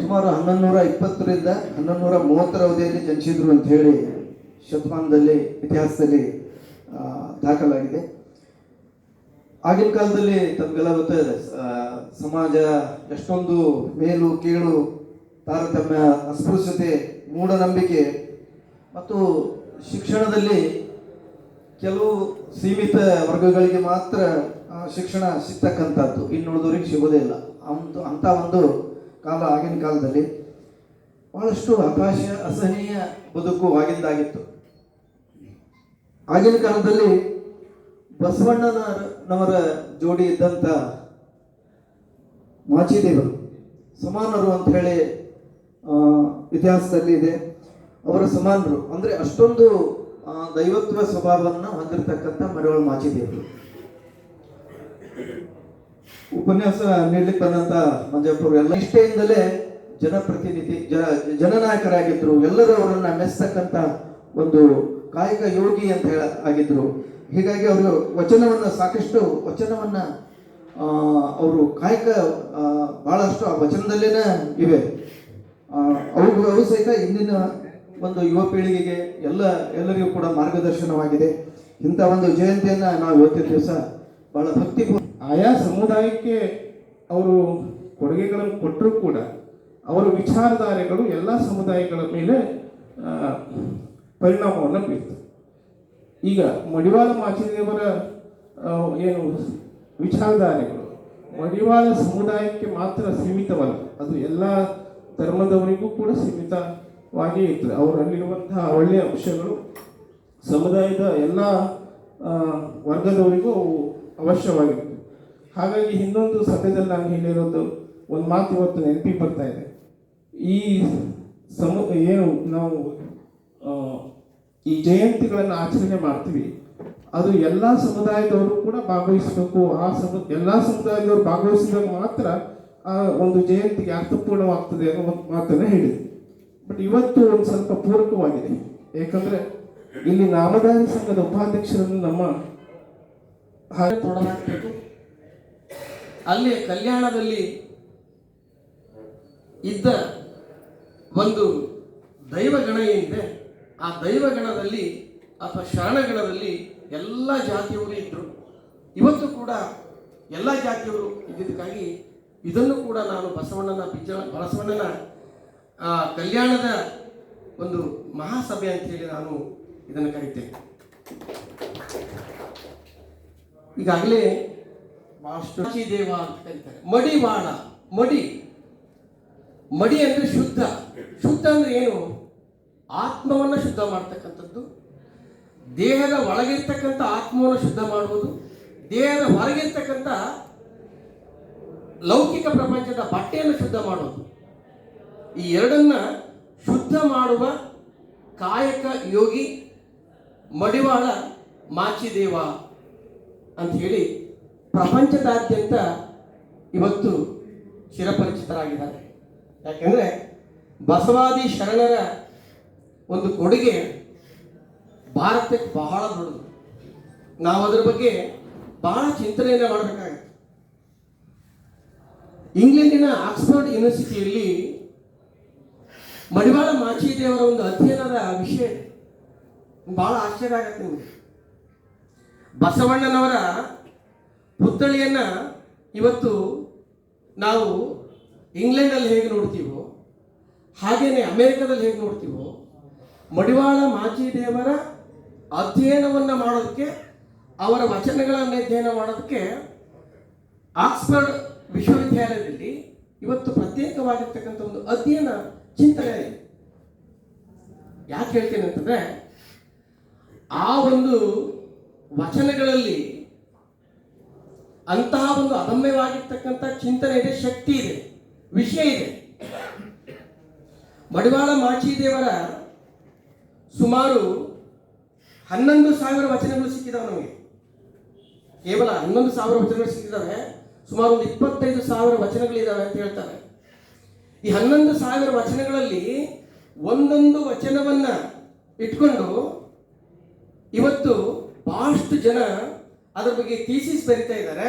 ಸುಮಾರು ಹನ್ನೊಂದು ನೂರ ಇಪ್ಪತ್ತರಿಂದ ಹನ್ನೊಂದು ನೂರ ಮೂವತ್ತರ ಅವಧಿಯಲ್ಲಿ ಜನಿಸಿದ್ರು ಅಂತ ಹೇಳಿ ಶತಮಾನದಲ್ಲಿ, ಇತಿಹಾಸದಲ್ಲಿ ದಾಖಲಾಗಿದೆ. ಆಗಿನ ಕಾಲದಲ್ಲಿ ತಮಗೆಲ್ಲ ಗೊತ್ತಿದೆ ಸಮಾಜ ಎಷ್ಟೊಂದು ಮೇಲು, ಕೀಳು, ತಾರತಮ್ಯ, ಅಸ್ಪೃಶ್ಯತೆ, ಮೂಢನಂಬಿಕೆ ಮತ್ತು ಶಿಕ್ಷಣದಲ್ಲಿ ಕೆಲವು ಸೀಮಿತ ವರ್ಗಗಳಿಗೆ ಮಾತ್ರ ಶಿಕ್ಷಣ ಸಿಗ್ತಕ್ಕಂಥದ್ದು. ಇನ್ನುಳಿದವ್ರಿಗೆ ಸಿಗೋದೇ ಇಲ್ಲ. ಅಂತ ಅಂಥ ಒಂದು ಕಾಲ, ಆಗಿನ ಕಾಲದಲ್ಲಿ ಬಹಳಷ್ಟು ಹತಾಶ ಅಸಹನೀಯ ಬದುಕು ಆಗಿಂದಾಗಿತ್ತು. ಆಗಿನ ಕಾಲದಲ್ಲಿ ಬಸವಣ್ಣನವರ ಜೋಡಿ ಇದ್ದಂಥ ಮಾಚಿದೇವರು ಸಮಾನರು ಅಂತ ಹೇಳಿ ಇತಿಹಾಸದಲ್ಲಿ ಇದೆ. ಅವರ ಸಮಾನರು ಅಂದರೆ ಅಷ್ಟೊಂದು ದೈವತ್ವ ಸ್ವಭಾವವನ್ನು ಹೊಂದಿರತಕ್ಕಂಥ ಮರವಳ ಮಾಚಿದೇವರು. ಉಪನ್ಯಾಸ ನೀಡ್ಲಿಕ್ಕೆ ಬಂದಂತ ಮಂಜಪ್ಪರು ಎಲ್ಲ ಇಷ್ಟೆಯಿಂದಲೇ ಜನಪ್ರತಿನಿಧಿ ಜನ ಜನನಾಯಕರಾಗಿದ್ರು. ಎಲ್ಲರೂ ಅವರನ್ನ ಮೆಚ್ಚತಕ್ಕಂಥ ಒಂದು ಕಾಯಕ ಯೋಗಿ ಅಂತ ಹೇಳ, ಆಗಿದ್ರು. ಹೀಗಾಗಿ ಅವರು ವಚನವನ್ನ, ಸಾಕಷ್ಟು ವಚನವನ್ನ ಅವರು ಕಾಯಕ ಬಹಳಷ್ಟು ಆ ವಚನದಲ್ಲೇನೆ ಇವೆ. ಅವರು ಅವು ಅವು ಸಹಿತ ಇಂದಿನ ಒಂದು ಯುವ ಪೀಳಿಗೆಗೆ ಎಲ್ಲ, ಎಲ್ಲರಿಗೂ ಕೂಡ ಮಾರ್ಗದರ್ಶನವಾಗಿದೆ. ಇಂಥ ಒಂದು ಜಯಂತಿಯನ್ನ ನಾವು ಇವತ್ತಿನ ದಿವಸ ಬಹಳ ಭಕ್ತಿ ಆಯಾ ಸಮುದಾಯಕ್ಕೆ ಅವರು ಕೊಡುಗೆಗಳನ್ನು ಕೊಟ್ಟರೂ ಕೂಡ ಅವರ ವಿಚಾರಧಾರೆಗಳು ಎಲ್ಲ ಸಮುದಾಯಗಳ ಮೇಲೆ ಪರಿಣಾಮವನ್ನು ಬೀರ್ತು ಈಗ ಮಡಿವಾಳ ಮಾಚಿದೇವರ ಏನು ವಿಚಾರಧಾರೆಗಳು ಮಡಿವಾಳ ಸಮುದಾಯಕ್ಕೆ ಮಾತ್ರ ಸೀಮಿತವಲ್ಲ, ಅದು ಎಲ್ಲ ಧರ್ಮದವರಿಗೂ ಕೂಡ ಸೀಮಿತವಾಗಿ ಇರ್ತದೆ. ಅವರಲ್ಲಿರುವಂತಹ ಒಳ್ಳೆಯ ಅಂಶಗಳು ಸಮುದಾಯದ ಎಲ್ಲ ವರ್ಗದವರಿಗೂ ಅವು ಹಾಗಾಗಿ ಇನ್ನೊಂದು ಸದ್ಯದಲ್ಲಿ ನಾನು ಹೇಳಿರೋದು ಒಂದು ಮಾತು ಇವತ್ತು ನೆನಪಿಗೆ ಬರ್ತಾ ಇದೆ. ಈ ಸಮು, ಏನು ನಾವು ಈ ಜಯಂತಿಗಳನ್ನು ಆಚರಣೆ ಮಾಡ್ತೀವಿ, ಅದು ಎಲ್ಲ ಸಮುದಾಯದವರು ಕೂಡ ಭಾಗವಹಿಸಬೇಕು. ಆ ಸಮು, ಎಲ್ಲ ಸಮುದಾಯದವರು ಭಾಗವಹಿಸಿದಾಗ ಮಾತ್ರ, ಆ, ಒಂದು ಜಯಂತಿಗೆ ಅರ್ಥಪೂರ್ಣವಾಗ್ತದೆ ಅನ್ನೋ ಒಂದು ಮಾತನ್ನು ಹೇಳಿದೆ. ಬಟ್ ಇವತ್ತು ಒಂದು ಸ್ವಲ್ಪ ಪೂರಕವಾಗಿದೆ. ಯಾಕಂದ್ರೆ ಇಲ್ಲಿ ನಾಮದಾನ ಸಂಘದ ಉಪಾಧ್ಯಕ್ಷರನ್ನು ನಮ್ಮ ಹಾಗೆ ತೊಡಲಾಗಬೇಕು ಅಲ್ಲಿ ಕಲ್ಯಾಣದಲ್ಲಿ ಇದ್ದ ಒಂದು ದೈವಗಣ ಏನಿದೆ, ಆ ದೈವಗಣದಲ್ಲಿ ಅಥವಾ ಶರಣಗಣದಲ್ಲಿ ಎಲ್ಲ ಜಾತಿಯವರು ಇದ್ದರು ಇವತ್ತು ಕೂಡ ಎಲ್ಲ ಜಾತಿಯವರು ಇದ್ದಿದ್ದಕ್ಕಾಗಿ ಇದನ್ನು ಕೂಡ ನಾನು ಬಸವಣ್ಣನ ಬಿಜ್ಜ ಬಸವಣ್ಣನ ಕಲ್ಯಾಣದ ಒಂದು ಮಹಾಸಭೆ ಅಂತ ಹೇಳಿ ನಾನು ಇದನ್ನು ಕರೀತೇನೆ. ಈಗಾಗಲೇ ಬಹಳಷ್ಟು ದೇವ ಅಂತ ಕರೀತಾರೆ ಮಡಿವಾಳ ಮಡಿ. ಮಡಿ ಅಂದ್ರೆ ಶುದ್ಧ. ಶುದ್ಧ ಅಂದ್ರೆ ಏನು? ಆತ್ಮವನ್ನು ಶುದ್ಧ ಮಾಡ್ತಕ್ಕಂಥದ್ದು. ದೇಹದ ಒಳಗಿರ್ತಕ್ಕಂಥ ಆತ್ಮವನ್ನು ಶುದ್ಧ ಮಾಡುವುದು ದೇಹದ ಹೊರಗಿರ್ತಕ್ಕಂಥ ಲೌಕಿಕ ಪ್ರಪಂಚದ ಬಟ್ಟೆಯನ್ನು ಶುದ್ಧ ಮಾಡುವುದು ಈ ಎರಡನ್ನ ಶುದ್ಧ ಮಾಡುವ ಕಾಯಕ ಯೋಗಿ ಮಡಿವಾಳ ಮಾಚಿದೇವ ಅಂತ ಹೇಳಿ ಪ್ರಪಂಚದಾದ್ಯಂತ ಇವತ್ತು ಚಿರಪರಿಚಿತರಾಗಿದ್ದಾರೆ. ಯಾಕೆಂದ್ರೆ ಬಸವಾದಿ ಶರಣರ ಒಂದು ಕೊಡುಗೆ ಭಾರತಕ್ಕೆ ಬಹಳ ದೊಡ್ಡದು. ನಾವು ಅದರ ಬಗ್ಗೆ ಬಹಳ ಚಿಂತನೆಯನ್ನು ಮಾಡಬೇಕಾಗಿತ್ತು. ಇಂಗ್ಲೆಂಡಿನ ಆಕ್ಸ್ಫರ್ಡ್ ಯೂನಿವರ್ಸಿಟಿಯಲ್ಲಿ ಮಡಿವಾಳ ಮಾಚಿದೇವರ ಒಂದು ಅಧ್ಯಯನದ ವಿಷಯ. ಬಹಳ ಆಶ್ಚರ್ಯ ಆಗತ್ತೆ ಬಸವಣ್ಣನವರ ಪುತ್ಥಳಿಯನ್ನ ಇವತ್ತು ನಾವು ಇಂಗ್ಲೆಂಡಲ್ಲಿ ಹೇಗೆ ನೋಡ್ತೀವೋ, ಹಾಗೇನೆ ಅಮೆರಿಕದಲ್ಲಿ ಹೇಗೆ ನೋಡ್ತೀವೋ, ಮಡಿವಾಳ ಮಾಚಿದೇವರ ಅಧ್ಯಯನವನ್ನು ಮಾಡೋದಕ್ಕೆ, ಅವರ ವಚನಗಳನ್ನು ಅಧ್ಯಯನ ಮಾಡೋದಕ್ಕೆ ಆಕ್ಸ್ಫರ್ಡ್ ವಿಶ್ವವಿದ್ಯಾಲಯದಲ್ಲಿ ಇವತ್ತು ಪ್ರತ್ಯೇಕವಾಗಿರ್ತಕ್ಕಂಥ ಒಂದು ಅಧ್ಯಯನ ಚಿಂತನೆ ಇದೆ. ಯಾಕೆ ಹೇಳ್ತೇನೆ ಅಂತಂದ್ರೆ, ಆ ಒಂದು ವಚನಗಳಲ್ಲಿ ಅಂತಹ ಒಂದು ಅದಮ್ಯವಾಗಿರ್ತಕ್ಕಂಥ ಚಿಂತನೆ ಇದೆ, ಶಕ್ತಿ ಇದೆ, ವಿಷಯ ಇದೆ. ಮಡಿವಾಳ ಮಾಚಿದೇವರ ಸುಮಾರು ಹನ್ನೊಂದು ಸಾವಿರ ವಚನಗಳು ಸಿಕ್ಕಿದಾವೆ ನಮಗೆ. ಕೇವಲ ಹನ್ನೊಂದು ಸಾವಿರ ವಚನಗಳು ಸಿಕ್ಕಿದ್ದಾವೆ ಸುಮಾರು ಒಂದು ಇಪ್ಪತ್ತೈದು ಸಾವಿರ ವಚನಗಳಿದ್ದಾವೆ ಅಂತ ಹೇಳ್ತಾರೆ. ಈ ಹನ್ನೊಂದು ಸಾವಿರ ವಚನಗಳಲ್ಲಿ ಒಂದೊಂದು ವಚನವನ್ನ ಇಟ್ಕೊಂಡು ಇವತ್ತು ಬಹಳಷ್ಟು ಜನ ಅದರ ಬಗ್ಗೆ ಥೀಸಿಸ್ ಬರಿತಾ ಇದ್ದಾರೆ.